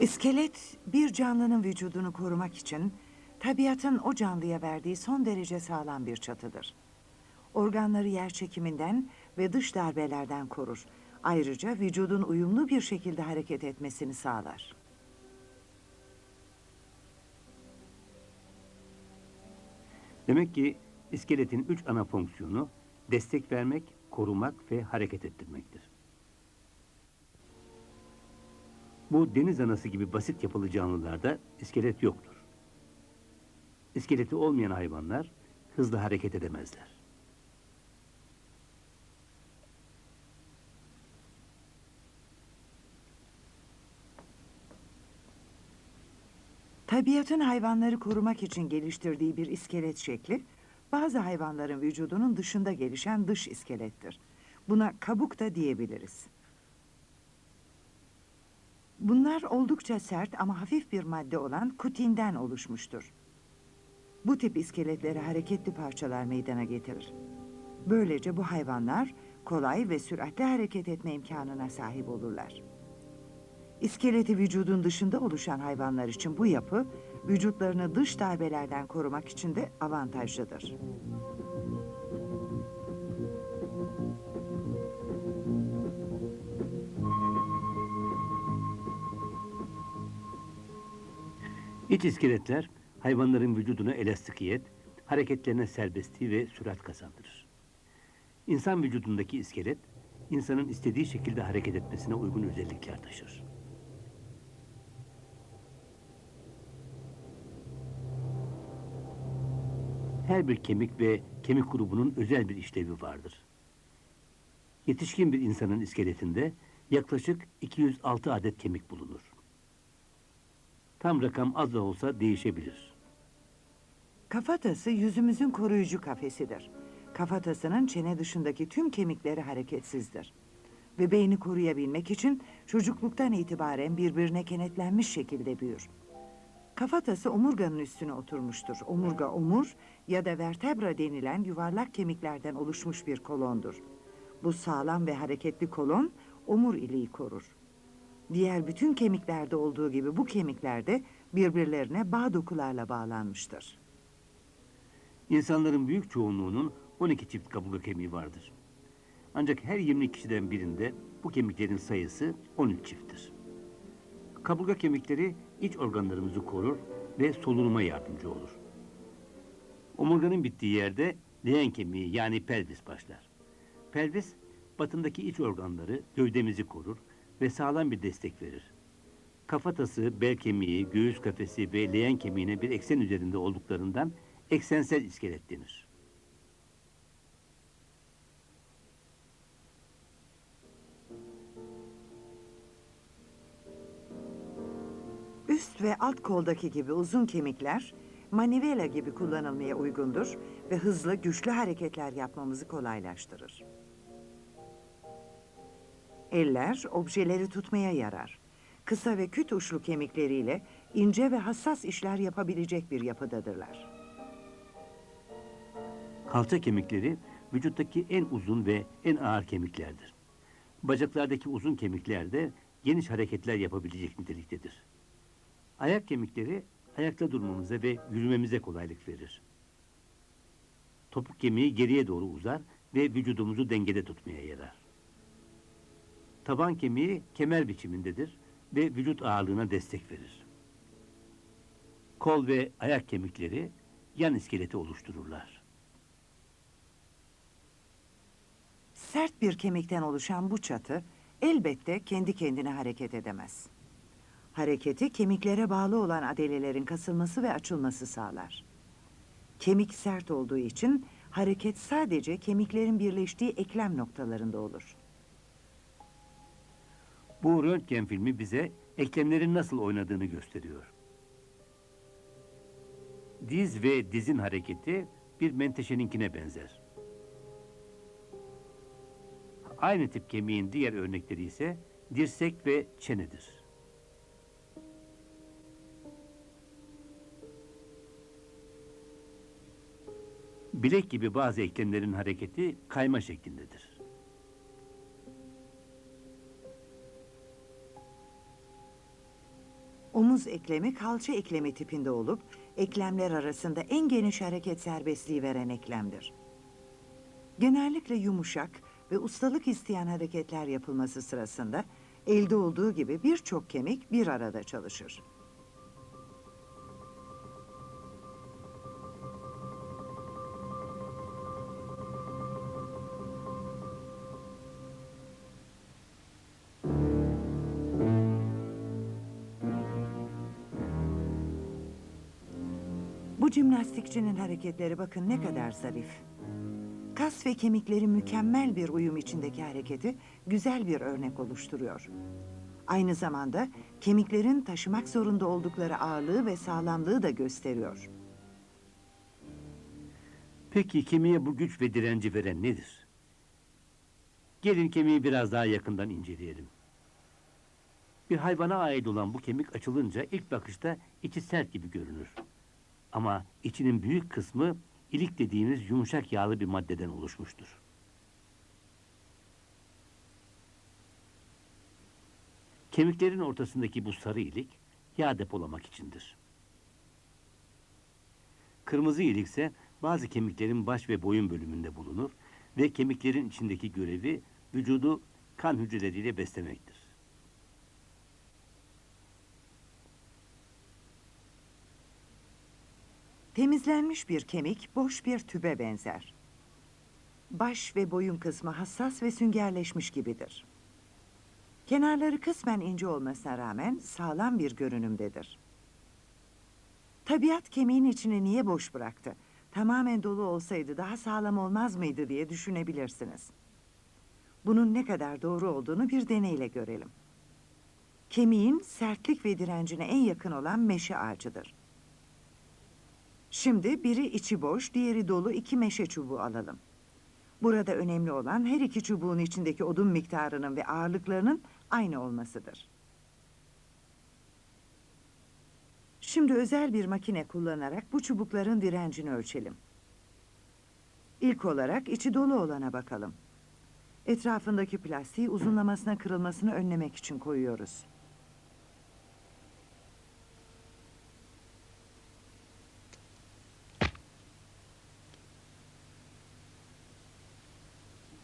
İskelet bir canlının vücudunu korumak için tabiatın o canlıya verdiği son derece sağlam bir çatıdır. Organları yer çekiminden ve dış darbelerden korur. Ayrıca vücudun uyumlu bir şekilde hareket etmesini sağlar. Demek ki iskeletin üç ana fonksiyonu destek vermek, korumak ve hareket ettirmektir. Bu deniz anası gibi basit yapılı canlılarda iskelet yoktur. İskeleti olmayan hayvanlar hızlı hareket edemezler. Tabiatın hayvanları korumak için geliştirdiği bir iskelet şekli, bazı hayvanların vücudunun dışında gelişen dış iskelettir. Buna kabuk da diyebiliriz. Bunlar oldukça sert ama hafif bir madde olan kutinden oluşmuştur. Bu tip iskeletleri hareketli parçalar meydana getirir. Böylece bu hayvanlar kolay ve süratli hareket etme imkanına sahip olurlar. İskeleti vücudun dışında oluşan hayvanlar için bu yapı, vücutlarını dış darbelerden korumak için de avantajlıdır. İç iskeletler hayvanların vücuduna elastikiyet, hareketlerine serbestliği ve sürat kazandırır. İnsan vücudundaki iskelet, insanın istediği şekilde hareket etmesine uygun özellikler taşır. Her bir kemik ve kemik grubunun özel bir işlevi vardır. Yetişkin bir insanın iskeletinde yaklaşık 206 adet kemik bulunur. Tam rakam az da olsa değişebilir. Kafatası yüzümüzün koruyucu kafesidir. Kafatasının çene dışındaki tüm kemikleri hareketsizdir. Ve beyni koruyabilmek için çocukluktan itibaren birbirine kenetlenmiş şekilde büyür. Kafatası omurganın üstüne oturmuştur. Omurga omur ya da vertebra denilen yuvarlak kemiklerden oluşmuş bir kolondur. Bu sağlam ve hareketli kolon omur iliği korur. Diğer bütün kemiklerde olduğu gibi bu kemikler de birbirlerine bağ dokularla bağlanmıştır. İnsanların büyük çoğunluğunun 12 çift kaburga kemiği vardır. Ancak her 20 kişiden birinde bu kemiklerin sayısı 13 çifttir. Kaburga kemikleri iç organlarımızı korur ve solunuma yardımcı olur. Omurganın bittiği yerde leğen kemiği yani pelvis başlar. Pelvis batındaki iç organları, gövdemizi korur ve sağlam bir destek verir. Kafatası, bel kemiği, göğüs kafesi ve leğen kemiğine bir eksen üzerinde olduklarından eksensel iskelet denir. Üst ve alt koldaki gibi uzun kemikler manivela gibi kullanılmaya uygundur ve hızlı, güçlü hareketler yapmamızı kolaylaştırır. Eller objeleri tutmaya yarar. Kısa ve küt uçlu kemikleriyle ince ve hassas işler yapabilecek bir yapıdadırlar. Kalça kemikleri vücuttaki en uzun ve en ağır kemiklerdir. Bacaklardaki uzun kemikler de geniş hareketler yapabilecek niteliktedir. Ayak kemikleri ayakta durmamıza ve yürümemize kolaylık verir. Topuk kemiği geriye doğru uzar ve vücudumuzu dengede tutmaya yarar. Taban kemiği kemer biçimindedir ve vücut ağırlığına destek verir. Kol ve ayak kemikleri yan iskeleti oluştururlar. Sert bir kemikten oluşan bu çatı elbette kendi kendine hareket edemez. Hareketi kemiklere bağlı olan adelelerin kasılması ve açılması sağlar. Kemik sert olduğu için hareket sadece kemiklerin birleştiği eklem noktalarında olur. Bu röntgen filmi bize eklemlerin nasıl oynadığını gösteriyor. Diz ve dizin hareketi bir menteşeninkine benzer. Aynı tip kemiğin diğer örnekleri ise dirsek ve çenedir. Bilek gibi bazı eklemlerin hareketi kayma şeklindedir. Omuz eklemi kalça eklemi tipinde olup eklemler arasında en geniş hareket serbestliği veren eklemdir. Genellikle yumuşak ve ustalık isteyen hareketler yapılması sırasında elde olduğu gibi birçok kemik bir arada çalışır. Bu hareketleri bakın ne kadar zarif. Kas ve kemiklerin mükemmel bir uyum içindeki hareketi güzel bir örnek oluşturuyor. Aynı zamanda kemiklerin taşımak zorunda oldukları ağırlığı ve sağlamlığı da gösteriyor. Peki kemiğe bu güç ve direnci veren nedir? Gelin kemiği biraz daha yakından inceleyelim. Bir hayvana ait olan bu kemik açılınca ilk bakışta içi sert gibi görünür. Ama içinin büyük kısmı ilik dediğimiz yumuşak yağlı bir maddeden oluşmuştur. Kemiklerin ortasındaki bu sarı ilik yağ depolamak içindir. Kırmızı ilik ise bazı kemiklerin baş ve boyun bölümünde bulunur ve kemiklerin içindeki görevi vücudu kan hücreleriyle beslemektir. Temizlenmiş bir kemik boş bir tübe benzer. Baş ve boyun kısmı hassas ve süngerleşmiş gibidir. Kenarları kısmen ince olmasına rağmen sağlam bir görünümdedir. Tabiat kemiğin içini niye boş bıraktı? Tamamen dolu olsaydı daha sağlam olmaz mıydı diye düşünebilirsiniz. Bunun ne kadar doğru olduğunu bir deneyle görelim. Kemiğin sertlik ve direncine en yakın olan meşe ağacıdır. Şimdi biri içi boş, diğeri dolu iki meşe çubuğu alalım. Burada önemli olan her iki çubuğun içindeki odun miktarının ve ağırlıklarının aynı olmasıdır. Şimdi özel bir makine kullanarak bu çubukların direncini ölçelim. İlk olarak içi dolu olana bakalım. Etrafındaki plastiği uzunlamasına kırılmasını önlemek için koyuyoruz.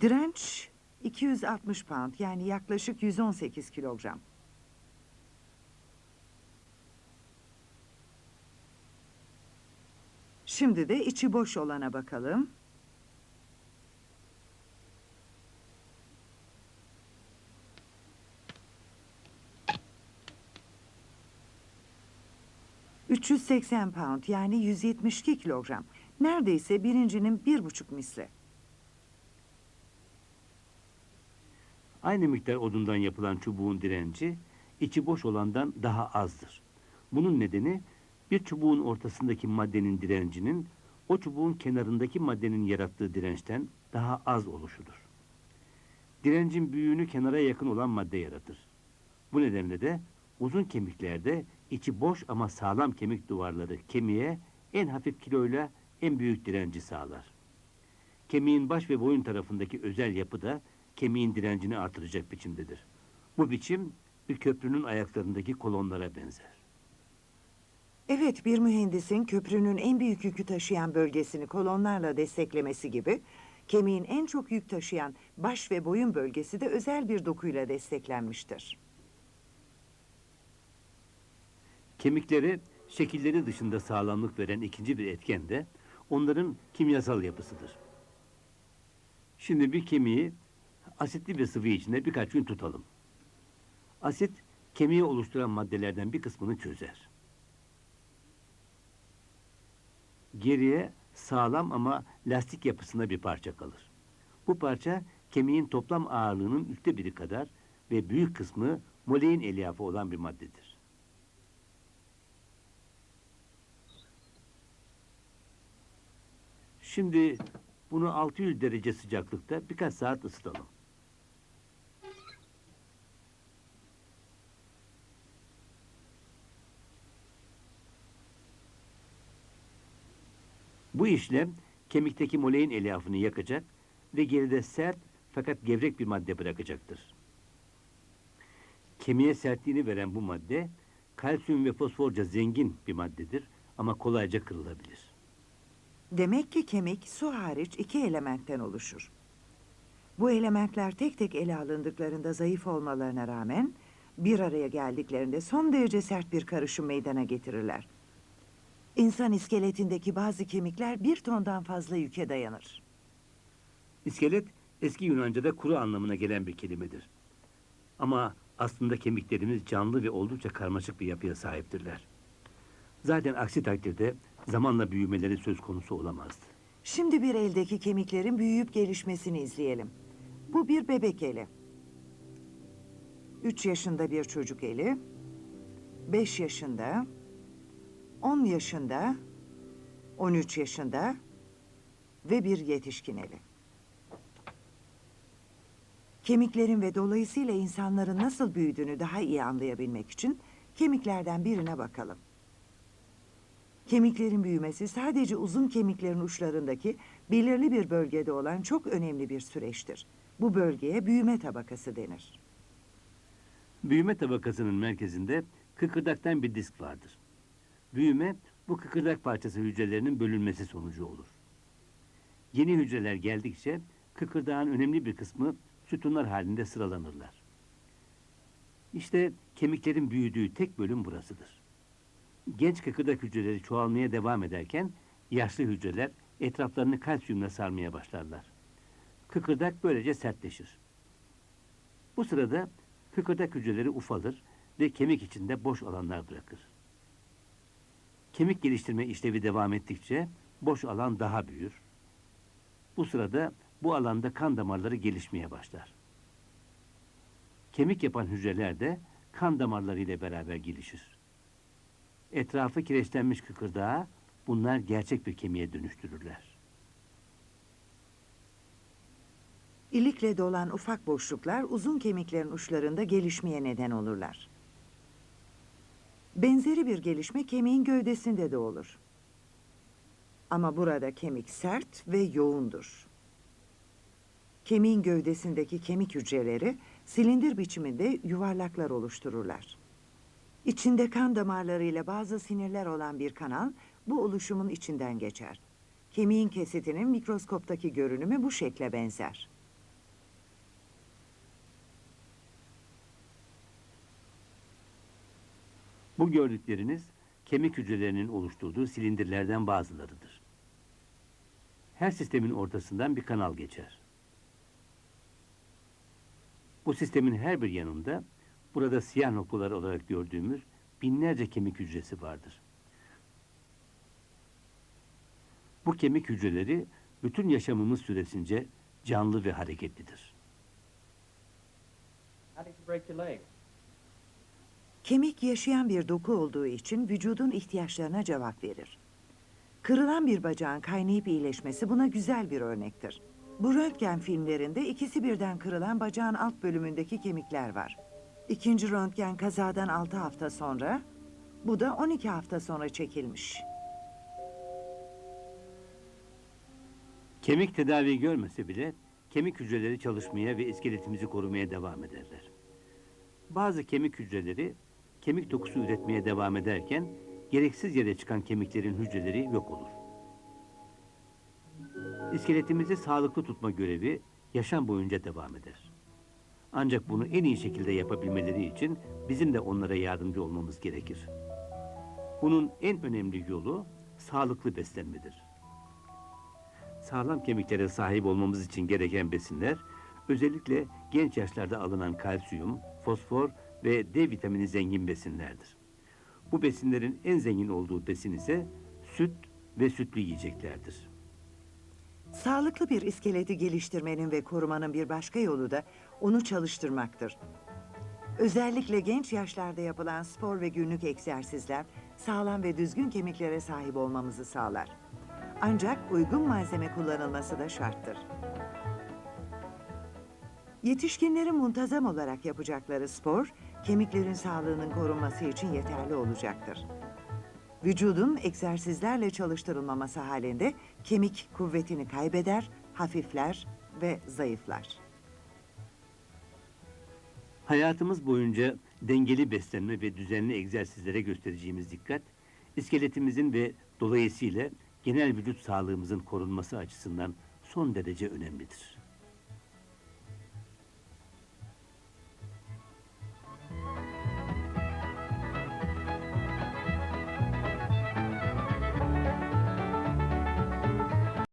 Direnç 260 pound yani yaklaşık 118 kilogram. Şimdi de içi boş olana bakalım. ...380 pound yani 172 kilogram. Neredeyse birincinin bir buçuk misli. Aynı miktar odundan yapılan çubuğun direnci içi boş olandan daha azdır. Bunun nedeni bir çubuğun ortasındaki maddenin direncinin o çubuğun kenarındaki maddenin yarattığı dirençten daha az oluşudur. Direncin büyüğünü kenara yakın olan madde yaratır. Bu nedenle de uzun kemiklerde içi boş ama sağlam kemik duvarları kemiğe en hafif kiloyla en büyük direnci sağlar. Kemiğin baş ve boyun tarafındaki özel yapı da kemiğin direncini artıracak biçimdedir. Bu biçim bir köprünün ayaklarındaki kolonlara benzer. Evet, bir mühendisin köprünün en büyük yükü taşıyan bölgesini kolonlarla desteklemesi gibi... ...kemiğin en çok yük taşıyan baş ve boyun bölgesi de özel bir dokuyla desteklenmiştir. Kemiklere şekilleri dışında sağlamlık veren ikinci bir etken de onların kimyasal yapısıdır. Şimdi bir kemiği asitli bir sıvı içinde birkaç gün tutalım. Asit kemiği oluşturan maddelerden bir kısmını çözer. Geriye sağlam ama lastik yapısında bir parça kalır. Bu parça kemiğin toplam ağırlığının üçte biri kadar ve büyük kısmı molein elyafı olan bir maddedir. Şimdi bunu 600 derece sıcaklıkta birkaç saat ısıtalım. Bu işlem kemikteki molein elyafını yakacak ve geride sert fakat gevrek bir madde bırakacaktır. Kemiğe sertliğini veren bu madde kalsiyum ve fosforca zengin bir maddedir ama kolayca kırılabilir. Demek ki kemik su hariç iki elementten oluşur. Bu elementler tek tek ele alındıklarında zayıf olmalarına rağmen bir araya geldiklerinde son derece sert bir karışım meydana getirirler. İnsan iskeletindeki bazı kemikler bir tondan fazla yüke dayanır. İskelet eski Yunanca'da kuru anlamına gelen bir kelimedir. Ama aslında kemiklerimiz canlı ve oldukça karmaşık bir yapıya sahiptirler. Zaten aksi takdirde zamanla büyümeleri söz konusu olamazdı. Şimdi bir eldeki kemiklerin büyüyüp gelişmesini izleyelim. Bu bir bebek eli. Üç yaşında bir çocuk eli. Beş yaşında. On yaşında. On üç yaşında. Ve bir yetişkin eli. Kemiklerin ve dolayısıyla insanların nasıl büyüdüğünü daha iyi anlayabilmek için kemiklerden birine bakalım. Kemiklerin büyümesi sadece uzun kemiklerin uçlarındaki belirli bir bölgede olan çok önemli bir süreçtir. Bu bölgeye büyüme tabakası denir. Büyüme tabakasının merkezinde kıkırdaktan bir disk vardır. Büyüme bu kıkırdak parçası hücrelerinin bölünmesi sonucu olur. Yeni hücreler geldikçe kıkırdağın önemli bir kısmı sütunlar halinde sıralanırlar. İşte kemiklerin büyüdüğü tek bölüm burasıdır. Genç kıkırdak hücreleri çoğalmaya devam ederken yaşlı hücreler etraflarını kalsiyumla sarmaya başlarlar. Kıkırdak böylece sertleşir. Bu sırada kıkırdak hücreleri ufalır ve kemik içinde boş alanlar bırakır. Kemik geliştirme işlevi devam ettikçe boş alan daha büyür. Bu sırada bu alanda kan damarları gelişmeye başlar. Kemik yapan hücreler de kan damarları ile beraber gelişir. Etrafı kireçlenmiş kıkırdağı bunlar gerçek bir kemiğe dönüştürürler. İlikle dolan ufak boşluklar uzun kemiklerin uçlarında gelişmeye neden olurlar. Benzeri bir gelişme kemiğin gövdesinde de olur. Ama burada kemik sert ve yoğundur. Kemiğin gövdesindeki kemik hücreleri silindir biçiminde yuvarlaklar oluştururlar. İçinde kan damarları ile bazı sinirler olan bir kanal bu oluşumun içinden geçer. Kemiğin kesitinin mikroskoptaki görünümü bu şekle benzer. Bu gördükleriniz kemik hücrelerinin oluşturduğu silindirlerden bazılarıdır. Her sistemin ortasından bir kanal geçer. Bu sistemin her bir yanında burada siyah noktalar olarak gördüğümüz binlerce kemik hücresi vardır. Bu kemik hücreleri bütün yaşamımız süresince canlı ve hareketlidir. How did you break your leg? Kemik yaşayan bir doku olduğu için vücudun ihtiyaçlarına cevap verir. Kırılan bir bacağın kaynayıp iyileşmesi buna güzel bir örnektir. Bu röntgen filmlerinde ikisi birden kırılan bacağın alt bölümündeki kemikler var. İkinci röntgen kazadan 6 hafta sonra, bu da 12 hafta sonra çekilmiş. Kemik tedavi görmese bile kemik hücreleri çalışmaya ve iskeletimizi korumaya devam ederler. Bazı kemik hücreleri kemik dokusu üretmeye devam ederken gereksiz yere çıkan kemiklerin hücreleri yok olur. İskeletimizi sağlıklı tutma görevi yaşam boyunca devam eder. Ancak bunu en iyi şekilde yapabilmeleri için bizim de onlara yardımcı olmamız gerekir. Bunun en önemli yolu sağlıklı beslenmedir. Sağlam kemiklere sahip olmamız için gereken besinler, özellikle genç yaşlarda alınan kalsiyum, fosfor ve D vitamini zengin besinlerdir. Bu besinlerin en zengin olduğu besin ise süt ve sütlü yiyeceklerdir. Sağlıklı bir iskeleti geliştirmenin ve korumanın bir başka yolu da onu çalıştırmaktır. Özellikle genç yaşlarda yapılan spor ve günlük egzersizler sağlam ve düzgün kemiklere sahip olmamızı sağlar. Ancak uygun malzeme kullanılması da şarttır. Yetişkinlerin muntazam olarak yapacakları spor, kemiklerin sağlığının korunması için yeterli olacaktır. Vücudun egzersizlerle çalıştırılmaması halinde kemik kuvvetini kaybeder, hafifler ve zayıflar. Hayatımız boyunca dengeli beslenme ve düzenli egzersizlere göstereceğimiz dikkat, iskeletimizin ve dolayısıyla genel vücut sağlığımızın korunması açısından son derece önemlidir.